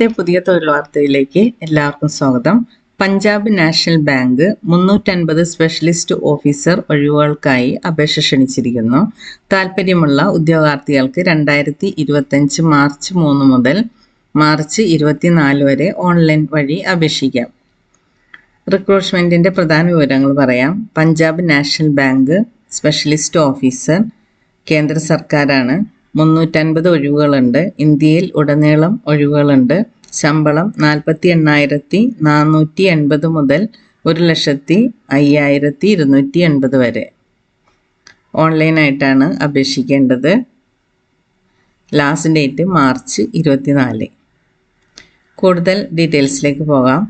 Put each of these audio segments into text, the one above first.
ഇന്നത്തെ പുതിയ തൊഴിൽ വാർത്തയിലേക്ക് എല്ലാവർക്കും സ്വാഗതം പഞ്ചാബ് നാഷണൽ ബാങ്ക് മുന്നൂറ്റൻപത് സ്പെഷ്യലിസ്റ്റ് ഓഫീസർ ഒഴിവുകൾക്കായി അപേക്ഷ ക്ഷണിച്ചിരിക്കുന്നു താല്പര്യമുള്ള ഉദ്യോഗാർത്ഥികൾക്ക് രണ്ടായിരത്തി ഇരുപത്തഞ്ച് മാർച്ച് മൂന്ന് മുതൽ മാർച്ച് ഇരുപത്തിനാല് വരെ ഓൺലൈൻ വഴി അപേക്ഷിക്കാം റിക്രൂട്ട്മെന്റിന്റെ പ്രധാന വിവരങ്ങൾ പറയാം Punjab national bank specialist officer കേന്ദ്ര സർക്കാരാണ് മുന്നൂറ്റൻപത് ഒഴിവുകളുണ്ട് ഇന്ത്യയിൽ ഉടനീളം ഒഴിവുകളുണ്ട് ശമ്പളം നാൽപ്പത്തി എണ്ണായിരത്തി നാനൂറ്റി എൺപത് മുതൽ ഒരു ലക്ഷത്തി അയ്യായിരത്തി ഇരുന്നൂറ്റി എൺപത് വരെ ഓൺലൈനായിട്ടാണ് അപേക്ഷിക്കേണ്ടത് ലാസ്റ്റ് ഡേറ്റ് മാർച്ച് ഇരുപത്തിനാല് കൂടുതൽ ഡീറ്റെയിൽസിലേക്ക് പോകാം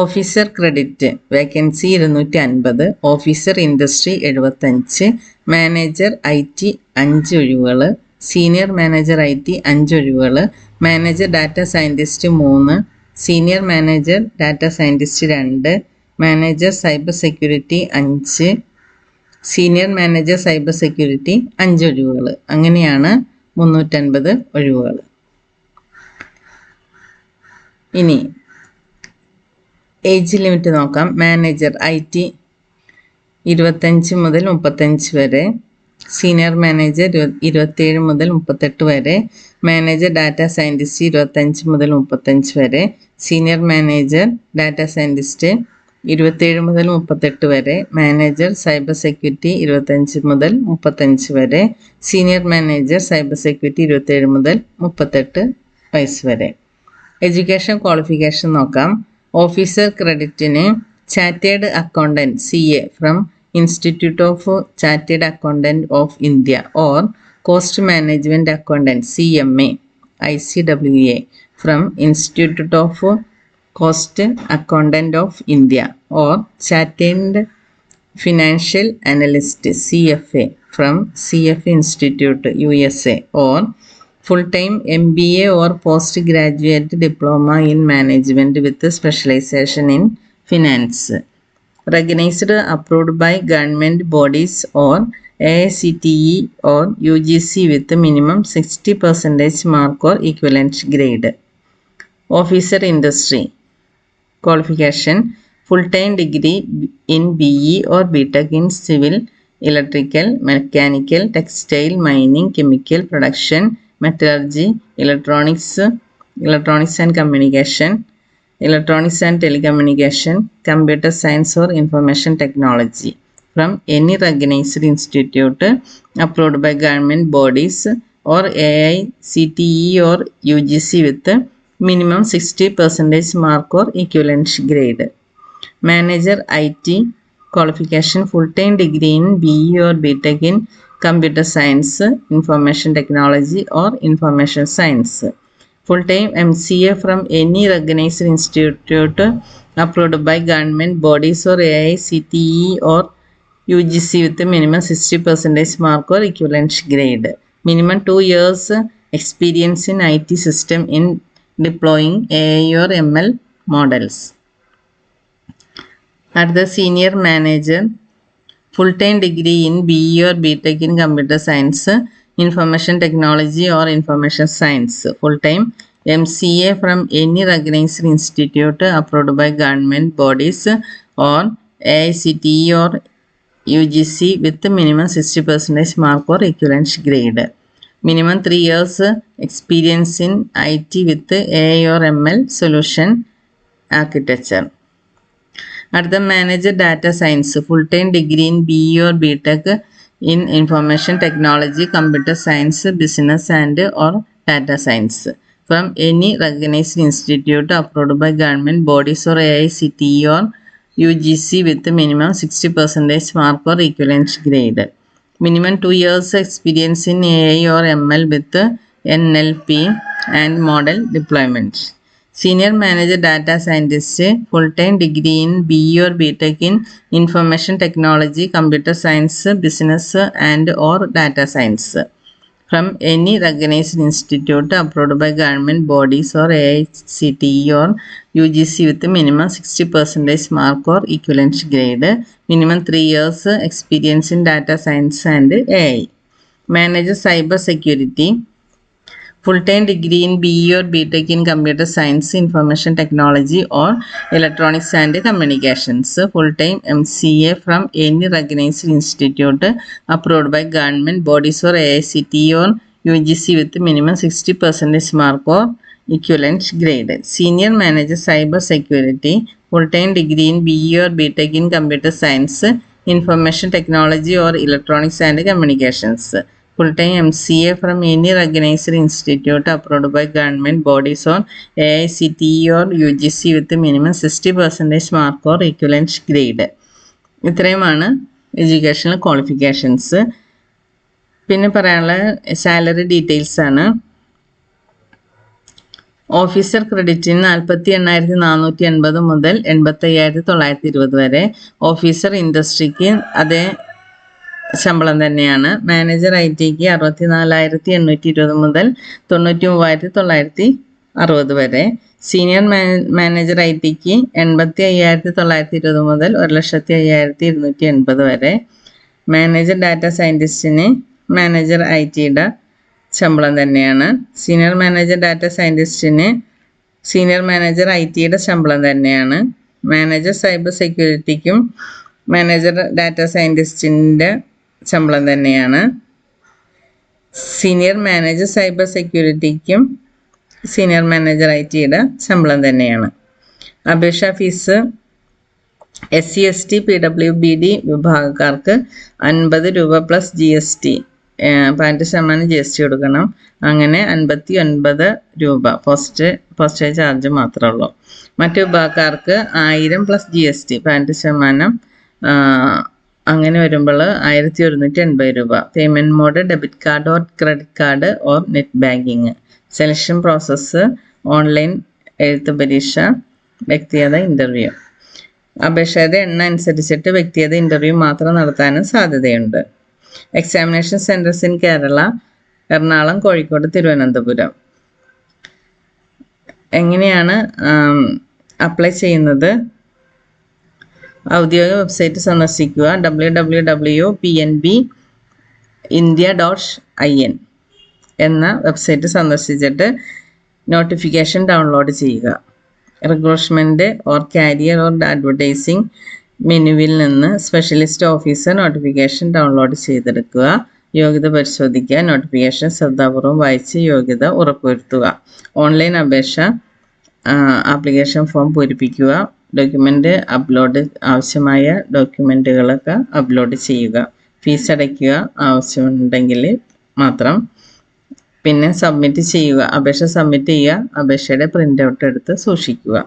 ഓഫീസർ ക്രെഡിറ്റ് വേക്കൻസി ഇരുന്നൂറ്റി അൻപത് ഓഫീസർ ഇൻഡസ്ട്രി എഴുപത്തഞ്ച് മാനേജർ ഐ ടി അഞ്ച് ഒഴിവുകൾ സീനിയർ മാനേജർ ഐ ടി അഞ്ചൊഴിവുകൾ മാനേജർ ഡാറ്റ സയൻറ്റിസ്റ്റ് മൂന്ന് സീനിയർ മാനേജർ ഡാറ്റ സയൻറ്റിസ്റ്റ് രണ്ട് മാനേജർ സൈബർ സെക്യൂരിറ്റി അഞ്ച് സീനിയർ മാനേജർ സൈബർ സെക്യൂരിറ്റി അഞ്ച് ഒഴിവുകൾ അങ്ങനെയാണ് മുന്നൂറ്റൻപത് ഒഴിവുകൾ ഇനി ഏജ് ലിമിറ്റ് നോക്കാം മാനേജർ ഐ ടി ഇരുപത്തഞ്ച് മുതൽ മുപ്പത്തഞ്ച് വരെ സീനിയർ മാനേജർ ഇരുപത്തിയേഴ് മുതൽ മുപ്പത്തെട്ട് വരെ മാനേജർ ഡാറ്റ സയൻറ്റിസ്റ്റ് ഇരുപത്തഞ്ച് മുതൽ മുപ്പത്തഞ്ച് വരെ സീനിയർ മാനേജർ ഡാറ്റ സയൻറ്റിസ്റ്റ് ഇരുപത്തിയേഴ് മുതൽ മുപ്പത്തെട്ട് വരെ മാനേജർ സൈബർ സെക്യൂരിറ്റി ഇരുപത്തഞ്ച് മുതൽ മുപ്പത്തഞ്ച് വരെ സീനിയർ മാനേജർ സൈബർ സെക്യൂരിറ്റി ഇരുപത്തിയേഴ് മുതൽ മുപ്പത്തെട്ട് വയസ്സ് വരെ എഡ്യൂക്കേഷൻ ക്വാളിഫിക്കേഷൻ നോക്കാം ഓഫീസർ ക്രെഡിറ്റിന് ചാറ്റേഡ് accountant C A from Institute of Chartered Accountant of India or Cost Management Accountant CMA ICWA from Institute of Cost Accountant of India or Chartered Financial Analyst CFA from CFA Institute USA or full-time MBA or postgraduate diploma in management with specialization in finance. recognized approved by government bodies or ACTE or UGC with minimum 60 percentage mark or equivalent grade. Officer industry qualification full time degree in BE or BTEC in civil, electrical, mechanical, textile, mining, chemical production, metallurgy, electronics, electronics and communication, electronics and telecommunication, computer science or information technology from any recognized institute approved by government bodies or AICTE or UGC with minimum 60 percentage mark or equivalent grade. Manager IT qualification full-time degree in BE or BTech in computer science, information technology or information science. full time MCA from any recognized institute approved by government bodies or AICTE or UGC with minimum 60% mark or equivalent grade. Minimum 2 years experience in IT system in deploying AI or ML models. At the senior manager, full-time degree in BE or BTech in computer science information technology or information science full time MCA from any recognized institute approved by government bodies or AICTE or UGC with minimum 60% mark or equivalent grade. Minimum 3 years experience in IT with AI or ML solution architecture. At the manager data science, full time degree in BE or BTech in information technology, computer science, business and or data science from any recognized institute approved by government bodies or AICTE or UGC with minimum 60% mark or equivalent grade. Minimum 2 years experience in AI or ML with NLP and model deployment. Senior Manager Data Scientist, full-time degree in BE or BTech in Information Technology, Computer Science, Business and or Data Science from any recognized institute approved by government bodies or AICTE or UGC with minimum 60% mark or equivalent grade, minimum 3 years experience in Data Science and AI. Manager Cyber Security. full time degree in BE or BTech in Computer Science, Information Technology or Electronics and Communications, full time MCA from any recognized institute approved by government bodies or AICTE or UGC with minimum 60 percentage mark or equivalent grade. Senior Manager Cyber Security, full time degree in BE or BTech in Computer Science, Information Technology or Electronics and Communications. Full time M C A from any recognised institute approved by government bodies on A I C T or U G C with minimum sixty percentage mark or equivalence grade ഇത്രയുമാണ് educational qualifications പിന്നെ പറയാനുള്ള salary details ആണ് officer ക്രെഡിറ്റിന് നാൽപ്പത്തി എണ്ണായിരത്തി നാനൂറ്റി എൺപത് മുതൽ എൺപത്തയ്യായിരത്തി തൊള്ളായിരത്തി ഇരുപത് വരെ ഓഫീസർ ഇൻഡസ്ട്രിക്ക് അതേ ശമ്പളം തന്നെയാണ് മാനേജർ ഐ ടിക്ക് അറുപത്തി നാലായിരത്തി എണ്ണൂറ്റി ഇരുപത് മുതൽ തൊണ്ണൂറ്റി മൂവായിരത്തി തൊള്ളായിരത്തി അറുപത് വരെ സീനിയർ മാ മാനേജർ ഐ ടിക്ക് എൺപത്തി അയ്യായിരത്തി തൊള്ളായിരത്തി ഇരുപത് മുതൽ ഒരു ലക്ഷത്തി അയ്യായിരത്തി ഇരുന്നൂറ്റി എൺപത് വരെ മാനേജർ ഡാറ്റ സയൻറ്റിസ്റ്റിന് മാനേജർ ഐ ടിയുടെ ശമ്പളം തന്നെയാണ് സീനിയർ മാനേജർ ഡാറ്റ സയൻറ്റിസ്റ്റിന് സീനിയർ മാനേജർ ഐ ടിയുടെ ശമ്പളം തന്നെയാണ് മാനേജർ സൈബർ സെക്യൂരിറ്റിക്കും മാനേജർ ഡാറ്റ സയൻറ്റിസ്റ്റിൻ്റെ ശമ്പളം തന്നെയാണ് സീനിയർ മാനേജർ സൈബർ സെക്യൂരിറ്റിക്കും സീനിയർ മാനേജർ ഐ ടിയുടെ ശമ്പളം തന്നെയാണ് അപേക്ഷ fees S C S T P W B D വിഭാഗക്കാർക്ക് അൻപത് രൂപ പ്ലസ് ജി എസ് ടി പതിനെട്ട് ശതമാനം ജി എസ് ടി കൊടുക്കണം അങ്ങനെ അൻപത്തി ഒൻപത് രൂപ ഫസ്റ്റ് ഫസ്റ്റ് ചാർജ് മാത്രമേ ഉള്ളൂ മറ്റു വിഭാഗക്കാർക്ക് ആയിരം പ്ലസ് ജി എസ് ടി പതിനെട്ട് ശതമാനം അങ്ങനെ വരുമ്പോൾ ആയിരത്തി ഒരുന്നൂറ്റി എൺപത് രൂപ payment mode debit card or credit card or net banking selection process online എഴുത്ത് പരീക്ഷ വ്യക്തിഗത ഇൻ്റർവ്യൂ അപേക്ഷയുടെ എണ്ണ അനുസരിച്ചിട്ട് വ്യക്തിഗത ഇൻ്റർവ്യൂ മാത്രം നടത്താനും സാധ്യതയുണ്ട് examination centres in Kerala Ernakulam Kozhikode Thiruvananthapuram എങ്ങനെയാണ് അപ്ലൈ ചെയ്യുന്നത് ഔദ്യോഗിക വെബ്സൈറ്റ് സന്ദർശിക്കുക W W W P N B India dot I N എന്ന വെബ്സൈറ്റ് സന്ദർശിച്ചിട്ട് നോട്ടിഫിക്കേഷൻ ഡൗൺലോഡ് ചെയ്യുക recruitment or career or advertising മെനുവിൽ നിന്ന് സ്പെഷ്യലിസ്റ്റ് ഓഫീസർ നോട്ടിഫിക്കേഷൻ ഡൗൺലോഡ് ചെയ്തെടുക്കുക യോഗ്യത പരിശോധിക്കുക നോട്ടിഫിക്കേഷൻ ശ്രദ്ധാപൂർവ്വം വായിച്ച് യോഗ്യത ഉറപ്പുവരുത്തുക ഓൺലൈൻ അപേക്ഷ ആപ്ലിക്കേഷൻ ഫോം പൂരിപ്പിക്കുക ഡോക്യുമെൻ്റ് അപ്ലോഡ് ആവശ്യമായ ഡോക്യുമെൻറ്റുകളൊക്കെ അപ്ലോഡ് ചെയ്യുക ഫീസ് അടയ്ക്കുക ആവശ്യമുണ്ടെങ്കിൽ മാത്രം പിന്നെ സബ്മിറ്റ് ചെയ്യുക അപേക്ഷ സബ്മിറ്റ് ചെയ്യുക അപേക്ഷയുടെ പ്രിൻ്റ് ഔട്ട് എടുത്ത് സൂക്ഷിക്കുക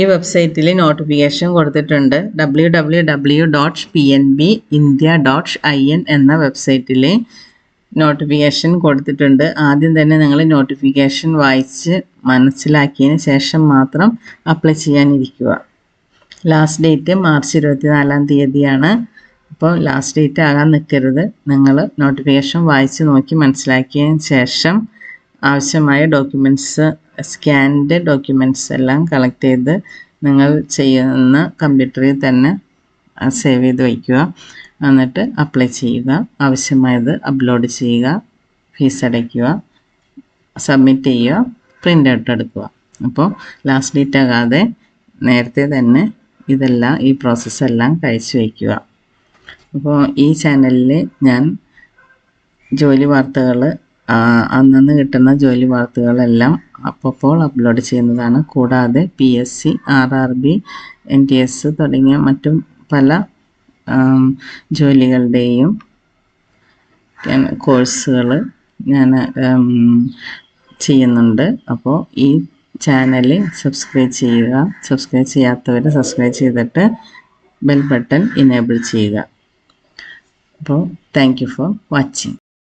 ഈ വെബ്സൈറ്റിൽ നോട്ടിഫിക്കേഷൻ കൊടുത്തിട്ടുണ്ട് W W W dot P N B India dot I N എന്ന വെബ്സൈറ്റിൽ നോട്ടിഫിക്കേഷൻ കൊടുത്തിട്ടുണ്ട് ആദ്യം തന്നെ നിങ്ങൾ നോട്ടിഫിക്കേഷൻ വായിച്ച് മനസ്സിലാക്കിയതിന് ശേഷം മാത്രം അപ്ലൈ ചെയ്യാനിരിക്കുക ലാസ്റ്റ് ഡേറ്റ് മാർച്ച് നാലാം തീയതിയാണ് അപ്പോൾ ലാസ്റ്റ് ഡേറ്റ് ആകാൻ നിൽക്കരുത് നിങ്ങൾ നോട്ടിഫിക്കേഷൻ വായിച്ച് നോക്കി മനസ്സിലാക്കിയതിന് ശേഷം ആവശ്യമായ ഡോക്യുമെൻറ്റ്സ് സ്കാൻഡ് ഡോക്യുമെൻറ്റ്സ് എല്ലാം കളക്ട് ചെയ്ത് നിങ്ങൾ ചെയ്യുന്ന കമ്പ്യൂട്ടറിൽ തന്നെ സേവ് ചെയ്ത് വയ്ക്കുക എന്നിട്ട് അപ്ലൈ ചെയ്യുക ആവശ്യമായത് അപ്ലോഡ് ചെയ്യുക ഫീസ് അടയ്ക്കുക സബ്മിറ്റ് ചെയ്യുക പ്രിൻ്റ് ഔട്ട് എടുക്കുക അപ്പോൾ ലാസ്റ്റ് ഡേറ്റ് ആകാതെ നേരത്തെ തന്നെ ഇതെല്ലാം ഈ പ്രോസസ്സെല്ലാം കഴിച്ചു വയ്ക്കുക അപ്പോൾ ഈ ചാനലിൽ ഞാൻ ജോലി വാർത്തകൾ അന്നു കിട്ടുന്ന ജോലി വാർത്തകളെല്ലാം അപ്പോൾ അപ്ലോഡ് ചെയ്യുന്നതാണ് കൂടാതെ P S C R R B N T S തുടങ്ങിയ മറ്റും പല ജോലികളുടെയും കോഴ്സുകൾ ഞാൻ ചെയ്യുന്നുണ്ട് അപ്പോൾ ഈ ചാനൽ സബ്സ്ക്രൈബ് ചെയ്യുക സബ്സ്ക്രൈബ് ചെയ്യാത്തവർ സബ്സ്ക്രൈബ് ചെയ്തിട്ട് ബെൽ ബട്ടൺ ഇനേബിൾ ചെയ്യുക അപ്പോൾ താങ്ക് യു ഫോർ വാച്ചിങ്